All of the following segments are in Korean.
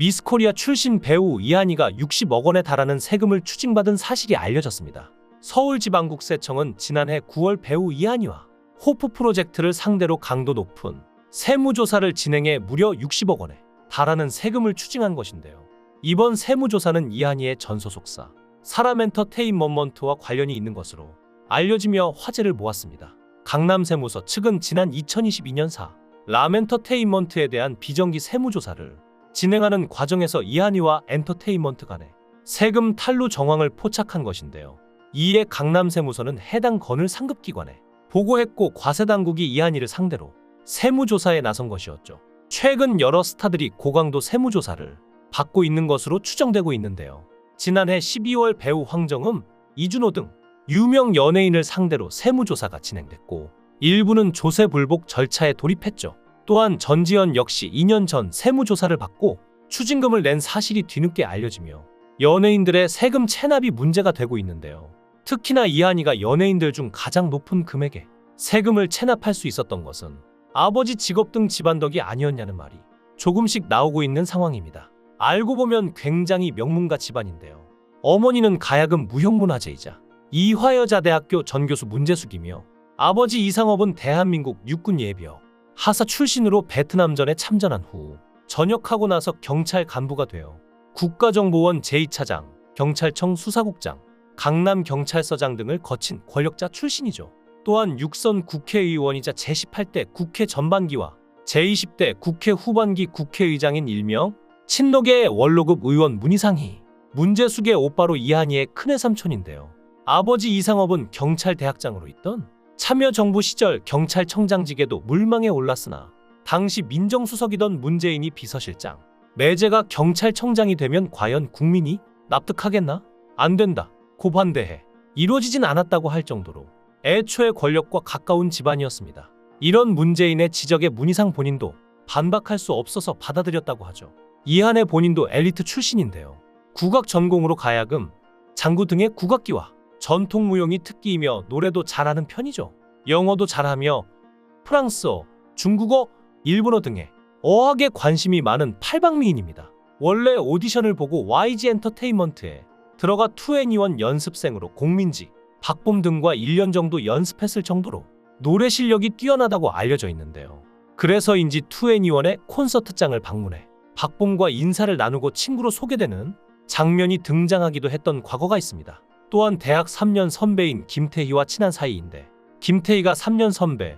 미스코리아 출신 배우 이한이가 60억 원에 달하는 세금을 추징받은 사실이 알려졌습니다. 서울지방국세청은 지난해 9월 배우 이한이와 호프 프로젝트를 상대로 강도 높은 세무조사를 진행해 무려 60억 원에 달하는 세금을 추징한 것인데요. 이번 세무조사는 이한이의 전 소속사 사람엔터테인먼먼트와 관련이 있는 것으로 알려지며 화제를 모았습니다. 강남세무서 측은 지난 2022년 사 라멘터테인먼트에 대한 비정기 세무조사를 진행하는 과정에서 이한이와 엔터테인먼트 간의 세금 탈루 정황을 포착한 것인데요. 이에 강남세무서는 해당 건을 상급기관에 보고했고 과세당국이 이한이를 상대로 세무조사에 나선 것이었죠. 최근 여러 스타들이 고강도 세무조사를 받고 있는 것으로 추정되고 있는데요. 지난해 12월 배우 황정음, 이준호 등 유명 연예인을 상대로 세무조사가 진행됐고 일부는 조세 불복 절차에 돌입했죠. 또한 전지현 역시 2년 전 세무조사를 받고 추징금을 낸 사실이 뒤늦게 알려지며 연예인들의 세금 체납이 문제가 되고 있는데요. 특히나 이한이가 연예인들 중 가장 높은 금액의 세금을 체납할 수 있었던 것은 아버지 직업 등 집안 덕이 아니었냐는 말이 조금씩 나오고 있는 상황입니다. 알고 보면 굉장히 명문가 집안인데요. 어머니는 가야금 무형문화재이자 이화여자대학교 전교수 문재숙이며 아버지 이상업은 대한민국 육군 예비역 하사 출신으로 베트남전에 참전한 후 전역하고 나서 경찰 간부가 되어 국가정보원 제2차장, 경찰청 수사국장, 강남경찰서장 등을 거친 권력자 출신이죠. 또한 육선 국회의원이자 제18대 국회 전반기와 제20대 국회 후반기 국회의장인 일명 친노계의 원로급 의원 문희상이 문재숙의 오빠로 이한이의 큰애 삼촌인데요. 아버지 이상업은 경찰 대학장으로 있던 참여정부 시절 경찰청장직에도 물망에 올랐으나 당시 민정수석이던 문재인이 비서실장, 매제가 경찰청장이 되면 과연 국민이 납득하겠나? 안 된다. 고반대해. 이루어지진 않았다고 할 정도로 애초에 권력과 가까운 집안이었습니다. 이런 문재인의 지적에 문희상 본인도 반박할 수 없어서 받아들였다고 하죠. 이한의 본인도 엘리트 출신인데요. 국악 전공으로 가야금, 장구 등의 국악기와 전통 무용이 특기이며 노래도 잘하는 편이죠. 영어도 잘하며 프랑스어, 중국어, 일본어 등의 어학에 관심이 많은 팔방미인입니다. 원래 오디션을 보고 YG 엔터테인먼트에 들어가 투애니원 연습생으로 공민지, 박봄 등과 1년 정도 연습했을 정도로 노래 실력이 뛰어나다고 알려져 있는데요. 그래서인지 투애니원의 콘서트장을 방문해 박봄과 인사를 나누고 친구로 소개되는 장면이 등장하기도 했던 과거가 있습니다. 또한 대학 3년 선배인 김태희와 친한 사이인데 김태희가 3년 선배,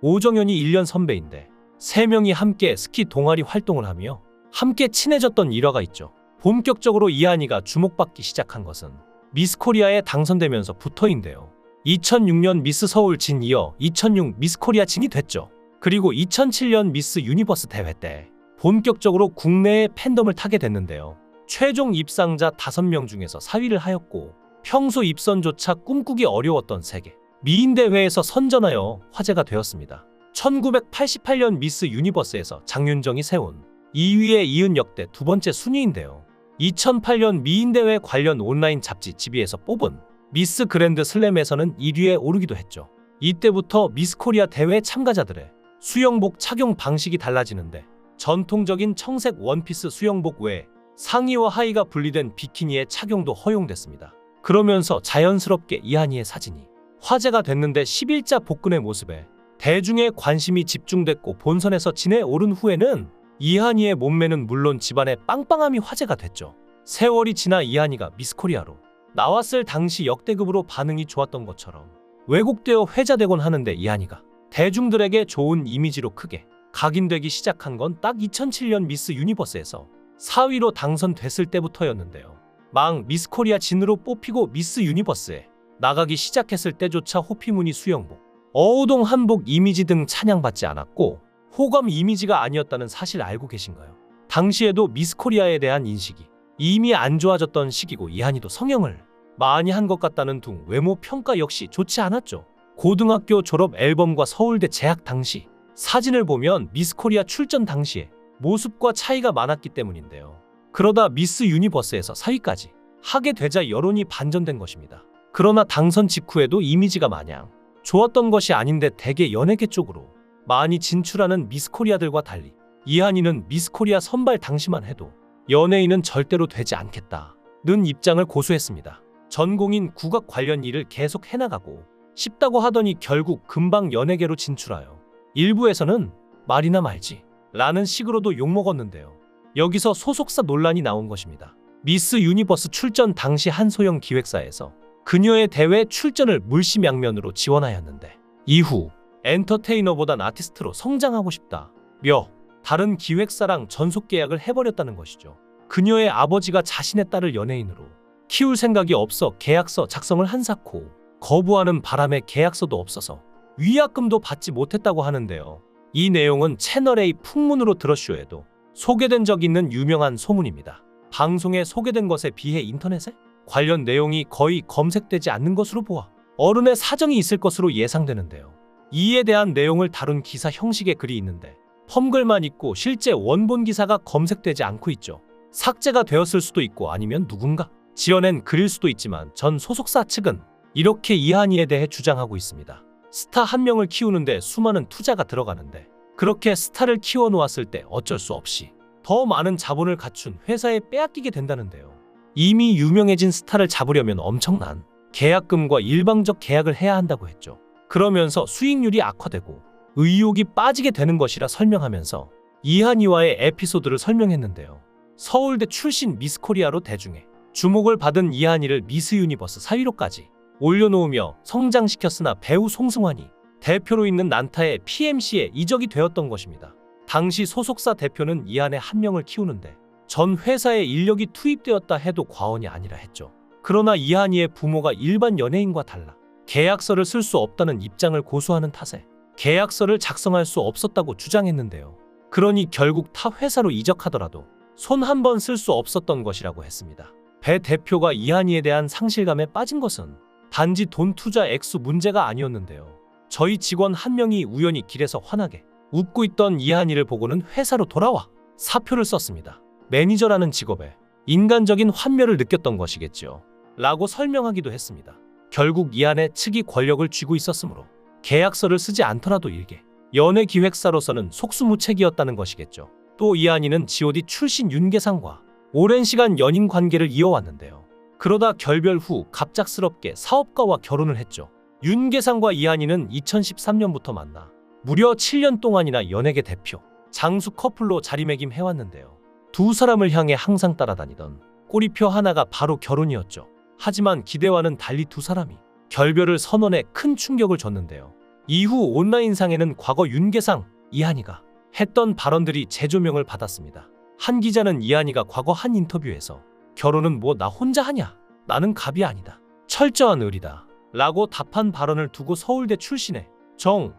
오정현이 1년 선배인데 세 명이 함께 스키 동아리 활동을 하며 함께 친해졌던 일화가 있죠. 본격적으로 이한이가 주목받기 시작한 것은 미스 코리아에 당선되면서 부터인데요. 2006년 미스 서울 진 이어 2006 미스 코리아 진이 됐죠. 그리고 2007년 미스 유니버스 대회 때 본격적으로 국내의 팬덤을 타게 됐는데요. 최종 입상자 5명 중에서 4위를 하였고 평소 입선조차 꿈꾸기 어려웠던 세계 미인 대회에서 선전하여 화제가 되었습니다. 1988년 미스 유니버스에서 장윤정이 세운 2위에 이은 역대 두 번째 순위인데요. 2008년 미인 대회 관련 온라인 잡지 지비에서 뽑은 미스 그랜드 슬램에서는 1위에 오르기도 했죠. 이때부터 미스 코리아 대회 참가자들의 수영복 착용 방식이 달라지는데 전통적인 청색 원피스 수영복 외에 상의와 하의가 분리된 비키니의 착용도 허용됐습니다. 그러면서 자연스럽게 이한이의 사진이 화제가 됐는데 11자 복근의 모습에 대중의 관심이 집중됐고 본선에서 진에 오른 후에는 이한이의 몸매는 물론 집안의 빵빵함이 화제가 됐죠. 세월이 지나 이한이가 미스코리아로 나왔을 당시 역대급으로 반응이 좋았던 것처럼 왜곡되어 회자되곤 하는데 이한이가 대중들에게 좋은 이미지로 크게 각인되기 시작한 건 딱 2007년 미스 유니버스에서 4위로 당선됐을 때부터였는데요. 막 미스코리아 진으로 뽑히고 미스 유니버스에 나가기 시작했을 때조차 호피무늬 수영복, 어우동 한복 이미지 등 찬양받지 않았고 호감 이미지가 아니었다는 사실 알고 계신가요? 당시에도 미스코리아에 대한 인식이 이미 안 좋아졌던 시기고 이한이도 성형을 많이 한 것 같다는 둥 외모 평가 역시 좋지 않았죠. 고등학교 졸업 앨범과 서울대 재학 당시 사진을 보면 미스코리아 출전 당시에 모습과 차이가 많았기 때문인데요. 그러다 미스 유니버스에서 4위까지 하게 되자 여론이 반전된 것입니다. 그러나 당선 직후에도 이미지가 마냥 좋았던 것이 아닌데 대개 연예계 쪽으로 많이 진출하는 미스코리아들과 달리 이한이는 미스코리아 선발 당시만 해도 연예인은 절대로 되지 않겠다 는 입장을 고수했습니다. 전공인 국악 관련 일을 계속 해나가고 싶다고 하더니 결국 금방 연예계로 진출하여 일부에서는 말이나 말지 라는 식으로도 욕먹었는데요. 여기서 소속사 논란이 나온 것입니다. 미스 유니버스 출전 당시 한소영 기획사에서 그녀의 대회 출전을 물심양면으로 지원하였는데 이후 엔터테이너보단 아티스트로 성장하고 싶다 며 다른 기획사랑 전속 계약을 해버렸다는 것이죠. 그녀의 아버지가 자신의 딸을 연예인으로 키울 생각이 없어 계약서 작성을 한사코 거부하는 바람에 계약서도 없어서 위약금도 받지 못했다고 하는데요. 이 내용은 채널A 풍문으로 들었쇼에도 소개된 적 있는 유명한 소문입니다. 방송에 소개된 것에 비해 인터넷에 관련 내용이 거의 검색되지 않는 것으로 보아 어른의 사정이 있을 것으로 예상되는데요. 이에 대한 내용을 다룬 기사 형식의 글이 있는데 펌글만 있고 실제 원본 기사가 검색되지 않고 있죠. 삭제가 되었을 수도 있고 아니면 누군가 지어낸 글일 수도 있지만 전 소속사 측은 이렇게 이한이에 대해 주장하고 있습니다. 스타 한 명을 키우는데 수많은 투자가 들어가는데 그렇게 스타를 키워 놓았을 때 어쩔 수 없이 더 많은 자본을 갖춘 회사에 빼앗기게 된다는데요. 이미 유명해진 스타를 잡으려면 엄청난 계약금과 일방적 계약을 해야 한다고 했죠. 그러면서 수익률이 악화되고 의욕이 빠지게 되는 것이라 설명하면서 이한이와의 에피소드를 설명했는데요. 서울대 출신 미스코리아로 대중에 주목을 받은 이한이를 미스 유니버스 4위로까지 올려놓으며 성장시켰으나 배우 송승환이 대표로 있는 난타의 PMC에 이적이 되었던 것입니다. 당시 소속사 대표는 이한의 한 명을 키우는데 전 회사에 인력이 투입되었다 해도 과언이 아니라 했죠. 그러나 이한이의 부모가 일반 연예인과 달라 계약서를 쓸 수 없다는 입장을 고수하는 탓에 계약서를 작성할 수 없었다고 주장했는데요. 그러니 결국 타 회사로 이적하더라도 손 한 번 쓸 수 없었던 것이라고 했습니다. 배 대표가 이한이에 대한 상실감에 빠진 것은 단지 돈 투자 액수 문제가 아니었는데요. 저희 직원 한 명이 우연히 길에서 환하게 웃고 있던 이한이를 보고는 회사로 돌아와 사표를 썼습니다. 매니저라는 직업에 인간적인 환멸을 느꼈던 것이겠죠. 라고 설명하기도 했습니다. 결국 이한의 측이 권력을 쥐고 있었으므로 계약서를 쓰지 않더라도 일개 연예 기획사로서는 속수무책이었다는 것이겠죠. 또 이한이는 G.O.D 출신 윤계상과 오랜 시간 연인 관계를 이어왔는데요. 그러다 결별 후 갑작스럽게 사업가와 결혼을 했죠. 윤계상과 이한이는 2013년부터 만나 무려 7년 동안이나 연예계 대표, 장수 커플로 자리매김해왔는데요. 두 사람을 향해 항상 따라다니던 꼬리표 하나가 바로 결혼이었죠. 하지만 기대와는 달리 두 사람이 결별을 선언해 큰 충격을 줬는데요. 이후 온라인상에는 과거 윤계상, 이한이가 했던 발언들이 재조명을 받았습니다. 한 기자는 이한이가 과거 한 인터뷰에서 결혼은 뭐 나 혼자 하냐? 나는 갑이 아니다. 철저한 의리다. 라고 답한 발언을 두고 서울대 출신의 정,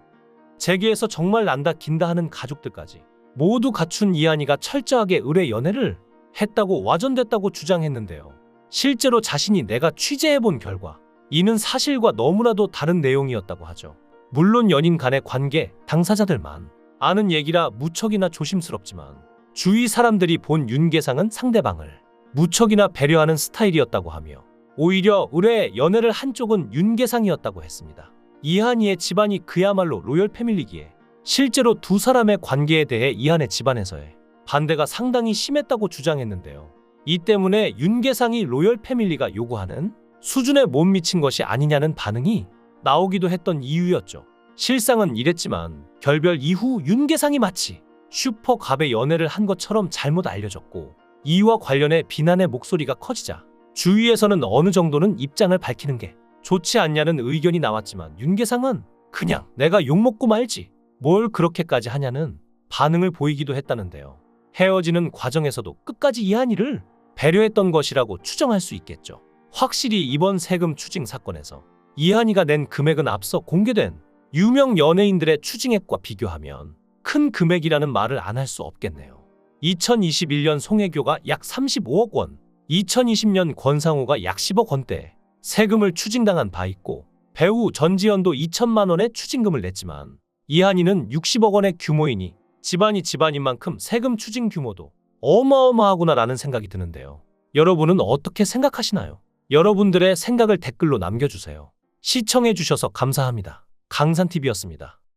재계에서 정말 난다 긴다 하는 가족들까지 모두 갖춘 이한이가 철저하게 의뢰 연애를 했다고 와전됐다고 주장했는데요. 실제로 자신이 내가 취재해본 결과 이는 사실과 너무나도 다른 내용이었다고 하죠. 물론 연인 간의 관계, 당사자들만 아는 얘기라 무척이나 조심스럽지만 주위 사람들이 본 윤계상은 상대방을 무척이나 배려하는 스타일이었다고 하며 오히려 의뢰 연애를 한 쪽은 윤계상이었다고 했습니다. 이한이의 집안이 그야말로 로열 패밀리기에 실제로 두 사람의 관계에 대해 이한의 집안에서의 반대가 상당히 심했다고 주장했는데요. 이 때문에 윤계상이 로열 패밀리가 요구하는 수준에 못 미친 것이 아니냐는 반응이 나오기도 했던 이유였죠. 실상은 이랬지만 결별 이후 윤계상이 마치 슈퍼갑의 연애를 한 것처럼 잘못 알려졌고 이와 관련해 비난의 목소리가 커지자 주위에서는 어느 정도는 입장을 밝히는 게 좋지 않냐는 의견이 나왔지만 윤계상은 그냥 내가 욕먹고 말지 뭘 그렇게까지 하냐는 반응을 보이기도 했다는데요. 헤어지는 과정에서도 끝까지 이 한이를 배려했던 것이라고 추정할 수 있겠죠. 확실히 이번 세금 추징 사건에서 이한이가 낸 금액은 앞서 공개된 유명 연예인들의 추징액과 비교하면 큰 금액이라는 말을 안 할 수 없겠네요. 2021년 송혜교가 약 35억 원, 2020년 권상우가 약 10억 원대 세금을 추징당한 바 있고 배우 전지현도 2천만 원의 추징금을 냈지만 이한이는 60억 원의 규모이니 집안이 집안인 만큼 세금 추징 규모도 어마어마하구나라는 생각이 드는데요. 여러분은 어떻게 생각하시나요? 여러분들의 생각을 댓글로 남겨주세요. 시청해주셔서 감사합니다. 강산TV였습니다.